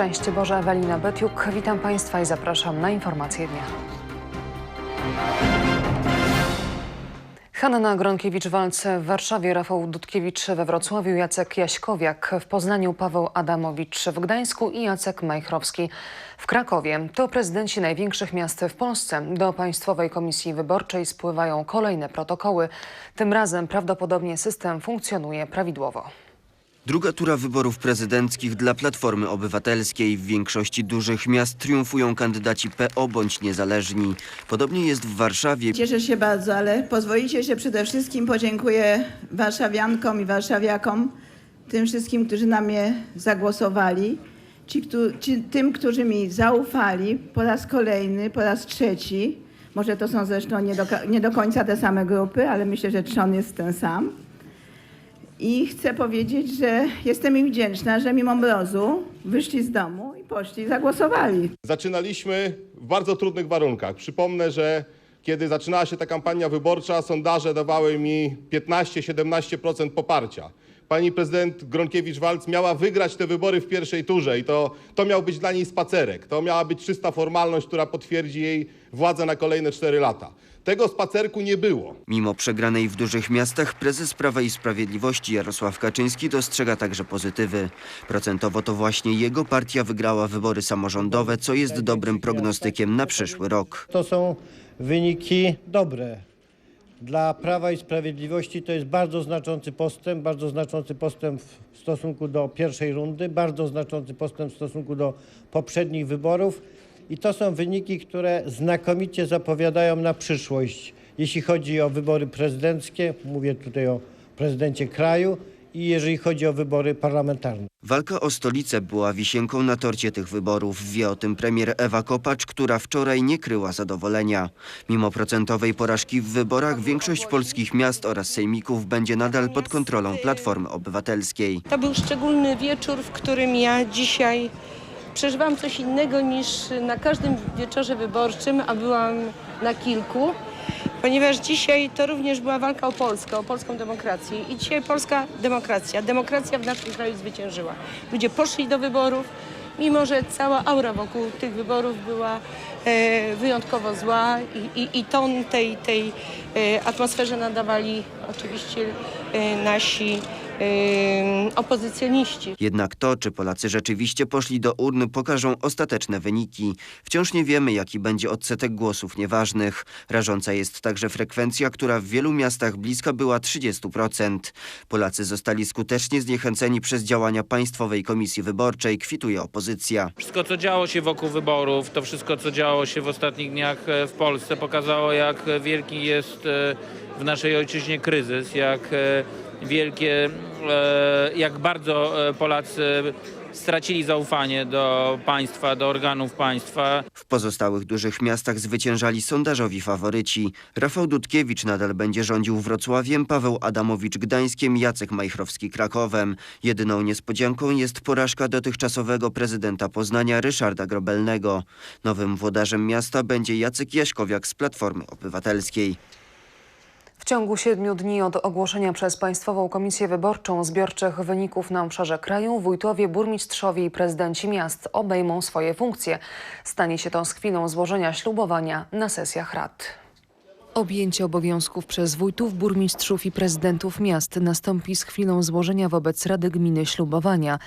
Szczęście Boże, Ewelina Betiuk. Witam Państwa i zapraszam na informacje dnia. Hanna Gronkiewicz-Walc w Warszawie, Rafał Dudkiewicz we Wrocławiu, Jacek Jaśkowiak w Poznaniu, Paweł Adamowicz w Gdańsku i Jacek Majchrowski w Krakowie. To prezydenci największych miast w Polsce. Do Państwowej Komisji Wyborczej spływają kolejne protokoły. Tym razem prawdopodobnie system funkcjonuje prawidłowo. Druga tura wyborów prezydenckich dla Platformy Obywatelskiej. W większości dużych miast triumfują kandydaci PO bądź niezależni. Podobnie jest w Warszawie. Cieszę się bardzo, ale pozwolicie, że przede wszystkim podziękuję warszawiankom i warszawiakom, tym wszystkim, którzy na mnie zagłosowali, ci, ci, tym, którzy mi zaufali po raz kolejny, po raz trzeci. Może to są zresztą nie do, nie do końca te same grupy, ale myślę, że trzon jest ten sam. I chcę powiedzieć, że jestem im wdzięczna, że mimo mrozu wyszli z domu i poszli i zagłosowali. Zaczynaliśmy w bardzo trudnych warunkach. Przypomnę, że kiedy zaczynała się ta kampania wyborcza, sondaże dawały mi 15-17% poparcia. Pani prezydent Gronkiewicz-Walc miała wygrać te wybory w pierwszej turze i to, to miał być dla niej spacerek. To miała być czysta formalność, która potwierdzi jej władzę na kolejne 4 lata. Tego spacerku nie było. Mimo przegranej w dużych miastach prezes Prawa i Sprawiedliwości Jarosław Kaczyński dostrzega także pozytywy. Procentowo to właśnie jego partia wygrała wybory samorządowe, co jest dobrym prognostykiem na przyszły rok. To są wyniki dobre. Dla Prawa i Sprawiedliwości to jest bardzo znaczący postęp, bardzo znaczący postęp w stosunku do pierwszej rundy, bardzo znaczący postęp w stosunku do poprzednich wyborów i to są wyniki, które znakomicie zapowiadają na przyszłość, jeśli chodzi o wybory prezydenckie, mówię tutaj o prezydencie kraju i jeżeli chodzi o wybory parlamentarne. Walka o stolicę była wisienką na torcie tych wyborów. Wie o tym premier Ewa Kopacz, która wczoraj nie kryła zadowolenia. Mimo procentowej porażki w wyborach większość polskich miast oraz sejmików będzie nadal pod kontrolą Platformy Obywatelskiej. To był szczególny wieczór, w którym ja dzisiaj przeżywam coś innego niż na każdym wieczorze wyborczym, a byłam na kilku, ponieważ dzisiaj to również była walka o Polskę, o polską demokrację. I dzisiaj polska demokracja, demokracja w naszym kraju zwyciężyła. Ludzie poszli do wyborów, mimo że cała aura wokół tych wyborów była e, wyjątkowo zła i, i, i ton tej, tej e, atmosferze nadawali oczywiście e, nasi opozycjoniści. Jednak to, czy Polacy rzeczywiście poszli do urny, pokażą ostateczne wyniki. Wciąż nie wiemy, jaki będzie odsetek głosów nieważnych. Rażąca jest także frekwencja, która w wielu miastach bliska była 30%. Polacy zostali skutecznie zniechęceni przez działania Państwowej Komisji Wyborczej, kwituje opozycja. Wszystko, co działo się wokół wyborów, to wszystko, co działo się w ostatnich dniach e, w Polsce, pokazało, jak wielki jest e, w naszej ojczyźnie kryzys, jak e, wielkie, e, jak bardzo e, Polacy stracili zaufanie do państwa, do organów państwa. W pozostałych dużych miastach zwyciężali sondażowi faworyci. Rafał Dudkiewicz nadal będzie rządził Wrocławiem, Paweł Adamowicz Gdańskiem, Jacek Majchrowski Krakowem. Jedyną niespodzianką jest porażka dotychczasowego prezydenta Poznania Ryszarda Grobelnego. Nowym włodarzem miasta będzie Jacek Jaśkowiak z Platformy Obywatelskiej. W ciągu siedmiu dni od ogłoszenia przez Państwową Komisję Wyborczą zbiorczych wyników na obszarze kraju wójtowie, burmistrzowie i prezydenci miast obejmą swoje funkcje. Stanie się to z chwilą złożenia ślubowania na sesjach rad. Objęcie obowiązków przez wójtów, burmistrzów i prezydentów miast nastąpi z chwilą złożenia wobec Rady Gminy ślubowania.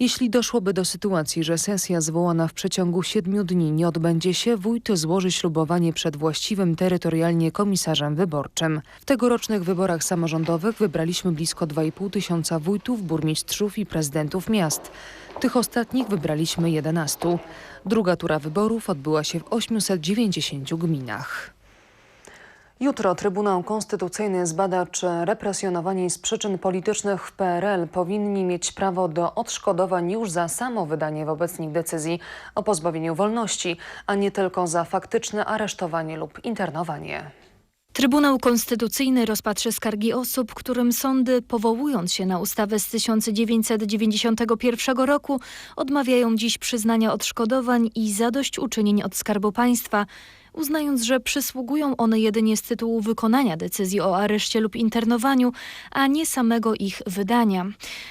Jeśli doszłoby do sytuacji, że sesja zwołana w przeciągu siedmiu dni nie odbędzie się, wójt złoży ślubowanie przed właściwym terytorialnie komisarzem wyborczym. W tegorocznych wyborach samorządowych wybraliśmy blisko 2,5 tysiąca wójtów, burmistrzów i prezydentów miast. Tych ostatnich wybraliśmy 11. Druga tura wyborów odbyła się w 890 gminach. Jutro Trybunał Konstytucyjny zbada, czy represjonowani z przyczyn politycznych w PRL powinni mieć prawo do odszkodowań już za samo wydanie wobec nich decyzji o pozbawieniu wolności, a nie tylko za faktyczne aresztowanie lub internowanie. Trybunał Konstytucyjny rozpatrzy skargi osób, którym sądy, powołując się na ustawę z 1991 roku, odmawiają dziś przyznania odszkodowań i zadośćuczynień od Skarbu Państwa. Uznając, że przysługują one jedynie z tytułu wykonania decyzji o areszcie lub internowaniu, a nie samego ich wydania.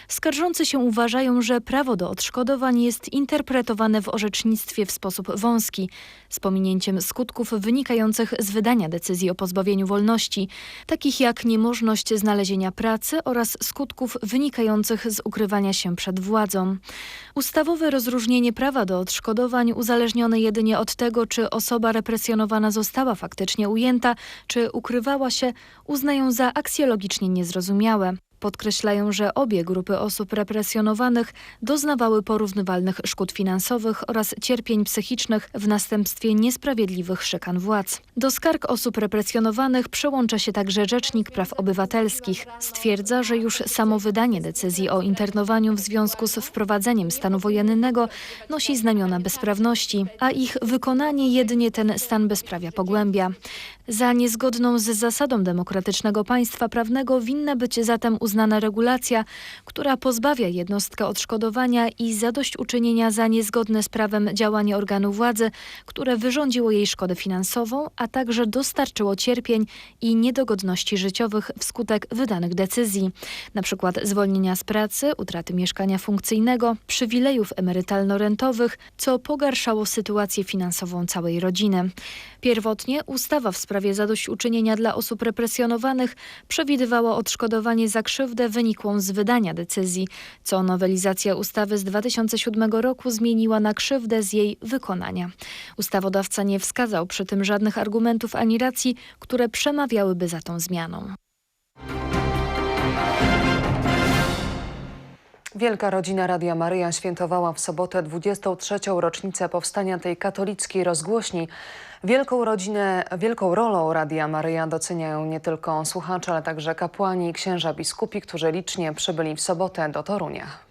Skarżący się uważają, że prawo do odszkodowań jest interpretowane w orzecznictwie w sposób wąski, z pominięciem skutków wynikających z wydania decyzji o pozbawieniu wolności, takich jak niemożność znalezienia pracy oraz skutków wynikających z ukrywania się przed władzą. Ustawowe rozróżnienie prawa do odszkodowań uzależnione jedynie od tego, czy osoba represjonowana została faktycznie ujęta, czy ukrywała się, uznają za aksjologicznie niezrozumiałe. Podkreślają, że obie grupy osób represjonowanych doznawały porównywalnych szkód finansowych oraz cierpień psychicznych w następstwie niesprawiedliwych szykan władz. Do skarg osób represjonowanych przyłącza się także Rzecznik Praw Obywatelskich. Stwierdza, że już samo wydanie decyzji o internowaniu w związku z wprowadzeniem stanu wojennego nosi znamiona bezprawności, a ich wykonanie jedynie ten stan bezprawia pogłębia. Za niezgodną z zasadą demokratycznego państwa prawnego winna być zatem uznana regulacja, która pozbawia jednostkę odszkodowania i zadośćuczynienia za niezgodne z prawem działanie organu władzy, które wyrządziło jej szkodę finansową, a także dostarczyło cierpień i niedogodności życiowych wskutek wydanych decyzji, np. zwolnienia z pracy, utraty mieszkania funkcyjnego, przywilejów emerytalno-rentowych, co pogarszało sytuację finansową całej rodziny. Pierwotnie ustawa w sprawie zadośćuczynienia dla osób represjonowanych przewidywała odszkodowanie za krzywdę wynikłą z wydania decyzji, co nowelizacja ustawy z 2007 roku zmieniła na krzywdę z jej wykonania. Ustawodawca nie wskazał przy tym żadnych argumentów ani racji, które przemawiałyby za tą zmianą. Wielka rodzina Radia Maryja świętowała w sobotę 23. rocznicę powstania tej katolickiej rozgłośni. Wielką rodzinę, wielką rolą Radia Maryja doceniają nie tylko słuchacze, ale także kapłani i księża biskupi, którzy licznie przybyli w sobotę do Torunia.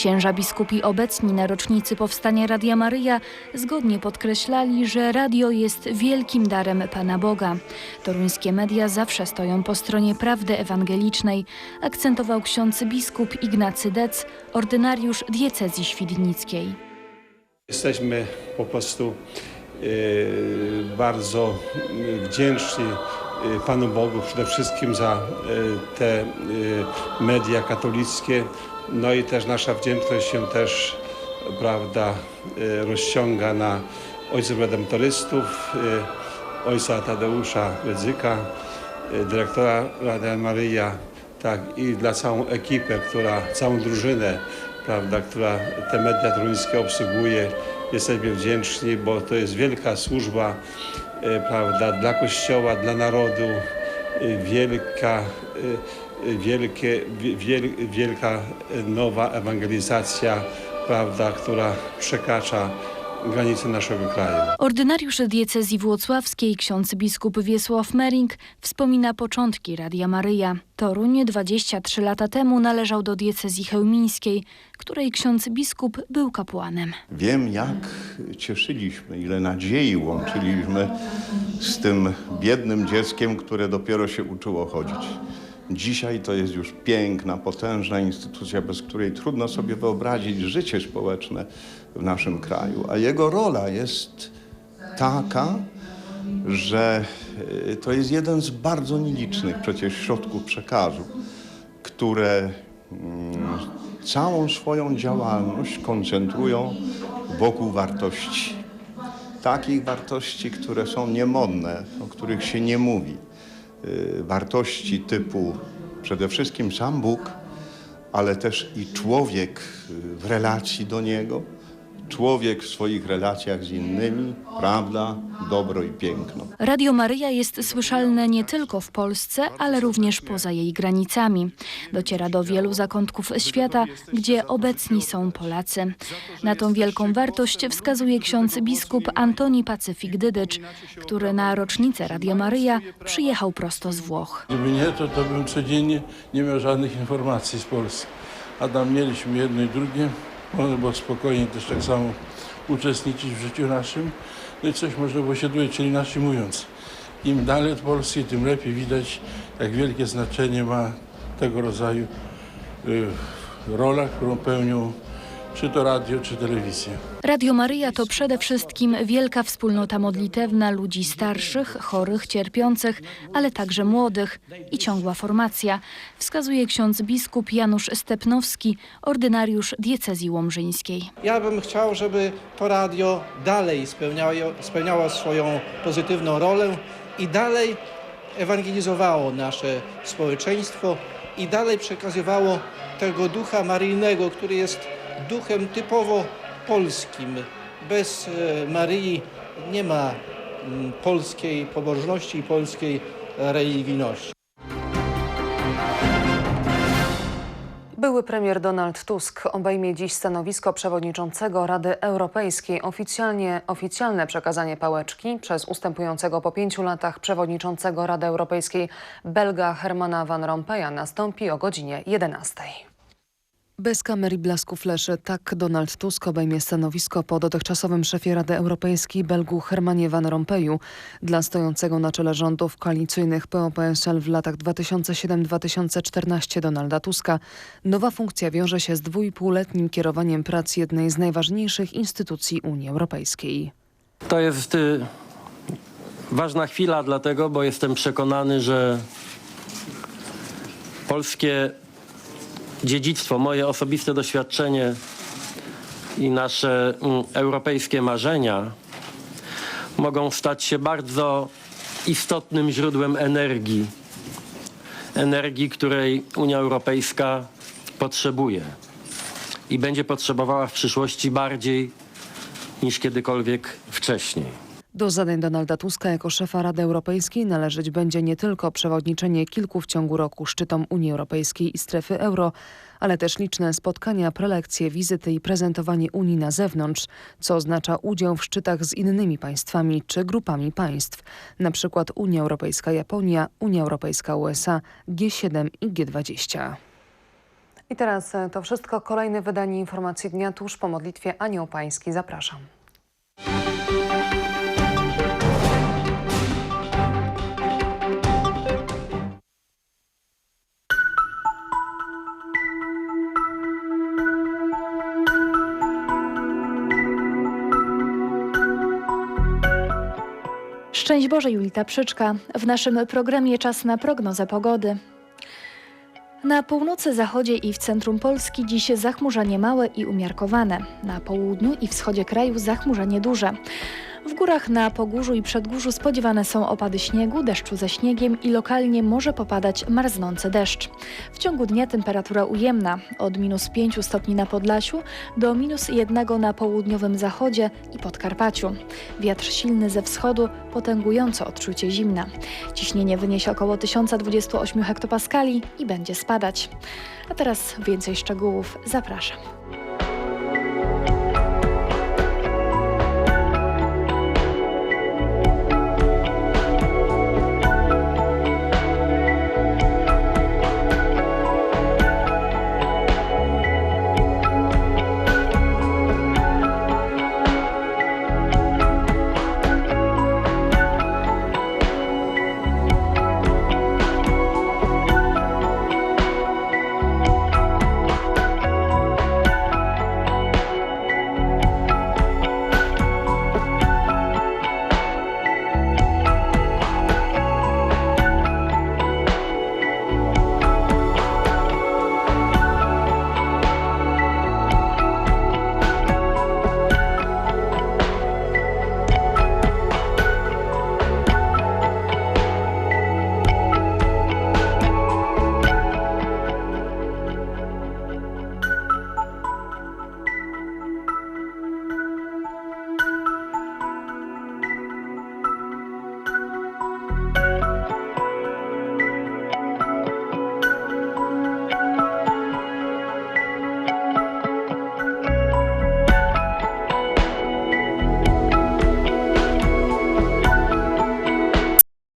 Księża biskupi obecni na rocznicy powstania Radia Maryja zgodnie podkreślali, że radio jest wielkim darem Pana Boga. Toruńskie media zawsze stoją po stronie prawdy ewangelicznej, akcentował ksiądz biskup Ignacy Dec, ordynariusz diecezji świdnickiej. Jesteśmy po prostu e, bardzo wdzięczni e, Panu Bogu przede wszystkim za e, te media katolickie. No i też nasza wdzięczność się też, prawda, e, rozciąga na ojców redemptorystów, e, ojca Tadeusza Rydzyka, e, dyrektora Radia Maryja, tak, i dla całą ekipę, która, całą drużynę, prawda, która te media toruńskie obsługuje. Jesteśmy wdzięczni, bo to jest wielka służba, prawda, dla Kościoła, dla narodu, wielka, wielkie, wie- wiel, wielka e, nowa ewangelizacja, prawda, która przekracza granice naszego kraju. Ordynariusz diecezji włocławskiej ksiądz biskup Wiesław Mering wspomina początki Radia Maryja. Toruń 23 lata temu należał do diecezji chełmińskiej, której ksiądz biskup był kapłanem. Wiem, jak cieszyliśmy, ile nadziei łączyliśmy z tym biednym dzieckiem, które dopiero się uczyło chodzić. Dzisiaj to jest już piękna, potężna instytucja, bez której trudno sobie wyobrazić życie społeczne w naszym kraju. A jego rola jest taka, że y, to jest jeden z bardzo nielicznych przecież środków przekazu, które mm, całą swoją działalność koncentrują wokół wartości. Takich wartości, które są niemodne, o których się nie mówi. Y, Wartości typu przede wszystkim sam Bóg, ale też i człowiek y, w relacji do Niego, człowiek w swoich relacjach z innymi, prawda, dobro i piękno. Radio Maryja jest słyszalne nie tylko w Polsce, ale również poza jej granicami. Dociera do wielu zakątków świata, gdzie obecni są Polacy. Na tą wielką wartość wskazuje ksiądz biskup Antoni Pacyfik Dydycz, który na rocznicę Radia Maryja przyjechał prosto z Włoch. Gdyby nie to, to bym codziennie nie miał żadnych informacji z Polski. A tam mieliśmy jedno i drugie. Można było spokojnie też tak samo uczestniczyć w życiu naszym. No i coś można było się dowiedzieć, czyli inaczej mówiąc. Im dalej od Polski, tym lepiej widać, jak wielkie znaczenie ma tego rodzaju y, rola, którą pełnią czy to radio, czy telewizja. Radio Maryja to przede wszystkim wielka wspólnota modlitewna ludzi starszych, chorych, cierpiących, ale także młodych i ciągła formacja, wskazuje ksiądz biskup Janusz Stepnowski, ordynariusz diecezji łomżyńskiej. Ja bym chciał, żeby to radio dalej spełniało, spełniało swoją pozytywną rolę i dalej ewangelizowało nasze społeczeństwo i dalej przekazywało tego ducha maryjnego, który jest duchem typowo polskim. Bez e, Maryi nie ma polskiej pobożności i polskiej religijności. Były premier Donald Tusk obejmie dziś stanowisko przewodniczącego Rady Europejskiej. Oficjalnie, oficjalne przekazanie pałeczki przez ustępującego po pięciu latach przewodniczącego Rady Europejskiej Belga Hermana Van Rompuya nastąpi o godzinie 11. Bez kamer i blasku fleszy tak Donald Tusk obejmie stanowisko po dotychczasowym szefie Rady Europejskiej Belgu Hermanie Van Rompuyu. Dla stojącego na czele rządów koalicyjnych PO-PSL w latach 2007-2014 Donalda Tuska nowa funkcja wiąże się z dwójpółletnim kierowaniem prac jednej z najważniejszych instytucji Unii Europejskiej. To jest y, ważna chwila, dlatego, bo jestem przekonany, że polskie dziedzictwo, moje osobiste doświadczenie i nasze mm, europejskie marzenia mogą stać się bardzo istotnym źródłem energii. Energii, której Unia Europejska potrzebuje i będzie potrzebowała w przyszłości bardziej niż kiedykolwiek wcześniej. Do zadań Donalda Tuska jako szefa Rady Europejskiej należeć będzie nie tylko przewodniczenie kilku w ciągu roku szczytom Unii Europejskiej i strefy euro, ale też liczne spotkania, prelekcje, wizyty i prezentowanie Unii na zewnątrz, co oznacza udział w szczytach z innymi państwami czy grupami państw, przykład Unia Europejska-Japonia, Unia Europejska-USA, G7 i G20. I teraz e, to wszystko. Kolejne wydanie informacji dnia tuż po modlitwie Anioł Pański. Zapraszam. Szczęść Boże, Julita Przyczka. W naszym programie czas na prognozę pogody. Na północy, zachodzie i w centrum Polski dziś zachmurzenie małe i umiarkowane. Na południu i wschodzie kraju zachmurzenie duże. W górach na Pogórzu i Przedgórzu spodziewane są opady śniegu, deszczu ze śniegiem i lokalnie może popadać marznący deszcz. W ciągu dnia temperatura ujemna od minus 5 stopni na Podlasiu do minus 1 na południowym zachodzie i Podkarpaciu. Wiatr silny ze wschodu potęgująco odczucie zimna. Ciśnienie wyniesie około 1028 hektopaskali i będzie spadać. A teraz więcej szczegółów. Zapraszam.